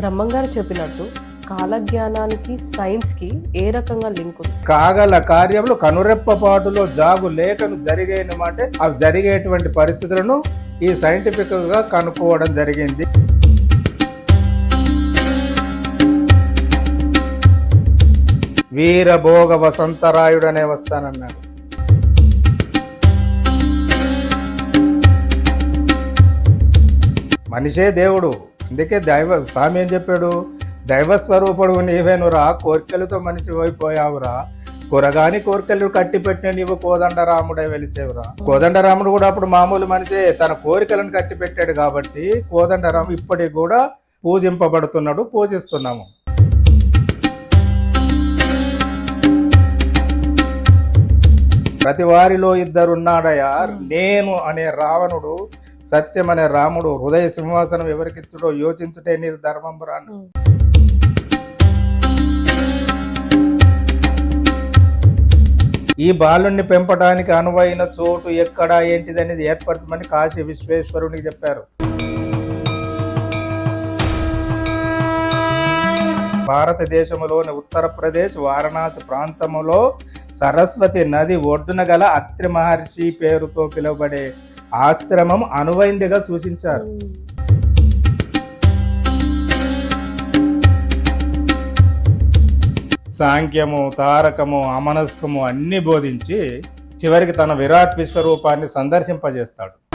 బ్రహ్మంగారు చెప్పినట్టు కాలజ్ఞానానికి సైన్స్కి ఏ రకంగా లింక్ ఉంది? కాగల కార్యములు కనురెప్పపాటులో జాగు లేఖను జరిగేనమాట అవి జరిగేటువంటి పరిస్థితులను ఈ సైంటిఫిక్గా కనుక్కోవడం జరిగింది. వీరభోగ వసంతరాయుడు అనే వస్తానన్నాడు. మనిషే దేవుడు. అందుకే దైవ స్వామి ఏం చెప్పాడు? దైవ స్వరూపుడు నీవేనురా కోరికలతో మనిషి అయిపోయావురా. కొరగాని కోరికలు కట్టి పెట్టిన నీవు కోదండరాముడే వెలిసేవురా. కోదండరాముడు కూడా అప్పుడు మామూలు మనిషే తన కోరికలను కట్టి పెట్టాడు కాబట్టి కోదండరాము ఇప్పటికి కూడా పూజింపబడుతున్నాడు పూజిస్తున్నాము. ప్రతి వారిలో ఇద్దరున్నాడయా నేను అనే రావణుడు సత్యం అనే రాముడు హృదయ సింహాసనం ఎవరికిచ్చుడో యోచించుటే నీది ధర్మంబురా అన్నాడు. ఈ బాలుణ్ణి పెంపడానికి అనువైన చోటు ఎక్కడ ఏంటిదనేది ఏర్పరచమని కాశీ విశ్వేశ్వరునికి చెప్పారు. భారతదేశంలోని ఉత్తరప్రదేశ్ వారణాసి ప్రాంతములో సరస్వతి నది ఒడ్డున గల అత్రి మహర్షి పేరుతో పిలువబడే ఆశ్రమం అనువైందిగా సూచించారు. సాంఖ్యము తారకము అమనస్కము అన్ని బోధించి చివరికి తన విరాట్ విశ్వరూపాన్ని సందర్శింపజేస్తాడు.